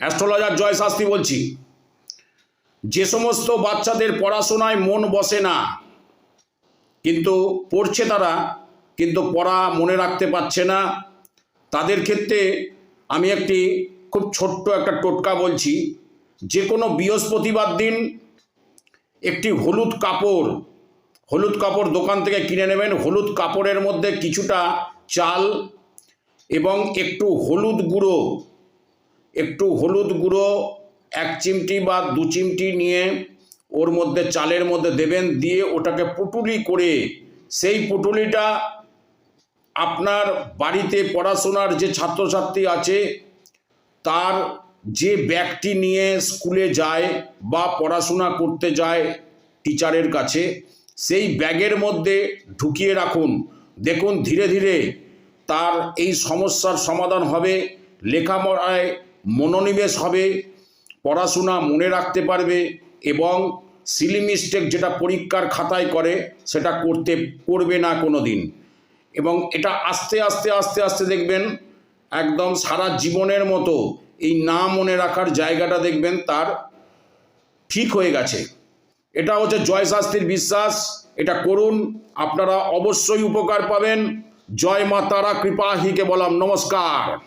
Astrologer জয় শাস্ত্রী বলছি। যে সমস্ত বাচ্চাদের পড়াশোনায় মন বসে না, কিন্তু পড়ছে তারা, কিন্তু পড়া মনে রাখতে পারছে না। তাদের ক্ষেত্রে আমি একটি খুব ছোট্ট একটা টোটকা বলছি। যে কোনো বৃহস্পতিবার দিন একটি হলুদ কাপড় হলুদ কাপড় দোকান থেকে কিনে নেবেন। হলুদ কাপড়ের মধ্যে কিছুটা চাল এবং একটু হলুদ গুঁড়ো একটু হলুদ গুঁড়ো, এক চিমটি বা দু চিমটি নিয়ে ওর মধ্যে চালের মধ্যে দেবেন, দিয়ে ওটাকে পুটুলি করে সেই পুটুলিটা আপনার বাড়িতে পড়াশোনার যে ছাত্রছাত্রী আছে, তার যে ব্যাগটি নিয়ে স্কুলে যায় বা পড়াশোনা করতে যায় টিচারের কাছে, সেই ব্যাগের মধ্যে ঢুকিয়ে রাখুন। দেখুন ধীরে ধীরে তার এই সমস্যার সমাধান হবে। লেখাপড়ায় মনোনিবেশ হবে, পড়াশোনা মনে রাখতে পারবে এবং সিলি মিস্টেক যেটা পরীক্ষার খাতায় করে সেটা করতে করবে না কোনো দিন এবং এটা আস্তে আস্তে আস্তে আস্তে দেখবেন একদম সারা জীবনের মতো এই না মনে রাখার জায়গাটা দেখবেন তার ঠিক হয়ে গেছে। এটা হচ্ছে জয় শাস্ত্রীর বিশ্বাস, এটা করুন, আপনারা অবশ্যই উপকার পাবেন। জয় মা তারা কৃপা, হিকে বললাম নমস্কার।